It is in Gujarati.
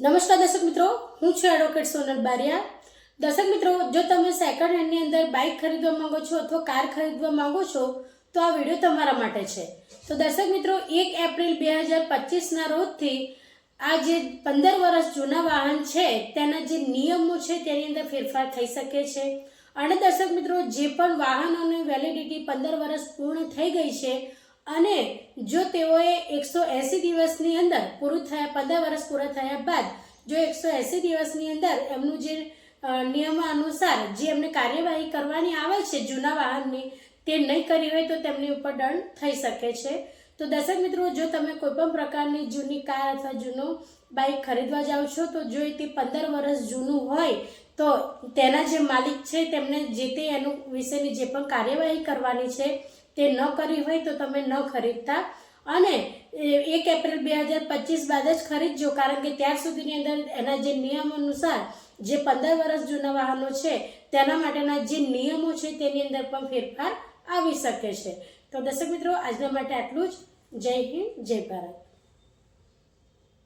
નમસ્કાર દર્શક મિત્રો, હું છું એડવોકેટ સોનલ બારિયા. દર્શક મિત્રો, જો તમે સેકન્ડ હેન્ડની અંદર બાઇક ખરીદવા માંગો છો અથવા કાર ખરીદવા માંગો છો, તો આ વીડિયો તમારા માટે છે. તો દર્શક મિત્રો, એક એપ્રિલ બે હજાર પચીસના રોજથી આ જે પંદર વર્ષ જૂના વાહન છે, તેના જે નિયમો છે, તેની અંદર ફેરફાર થઈ શકે છે. અને દર્શક મિત્રો, જે પણ વાહનોની વેલિડિટી પંદર વર્ષ પૂર્ણ થઈ ગઈ છે અને જો તેઓએ એકસો એંસી દિવસની અંદર પૂરું થયા, પંદર વર્ષ પૂરા થયા બાદ જો એકસો એંસી દિવસની અંદર એમનું જે નિયમ અનુસાર જે એમને કાર્યવાહી કરવાની આવે છે જૂના વાહનની, તે નહીં કરી હોય તો તેમની ઉપર દંડ થઈ શકે છે. તો દર્શક મિત્રો, જો તમે કોઈપણ પ્રકારની જૂની કાર અથવા જૂનું બાઇક ખરીદવા જાઓ છો, તો જો તે પંદર વર્ષ જૂનું હોય, તો તેના જે માલિક છે તેમને જે તે એનું વિશેની જે પણ કાર્યવાહી કરવાની છે તે ન કરી હોય તો તમે ન ખરીદતા. અને એક એપ્રિલ બે હજાર પચીસ બાદ જ ખરીદજો, કારણ કે ત્યાર સુધીની અંદર એના જે નિયમ અનુસાર જે પંદર વર્ષ જૂના વાહનો છે, તેના માટેના જે નિયમો છે તેની અંદર પણ ફેરફાર આવી શકે છે. તો દર્શક મિત્રો, આજના માટે આટલું જ. જય હિન્દ, જય ભારત.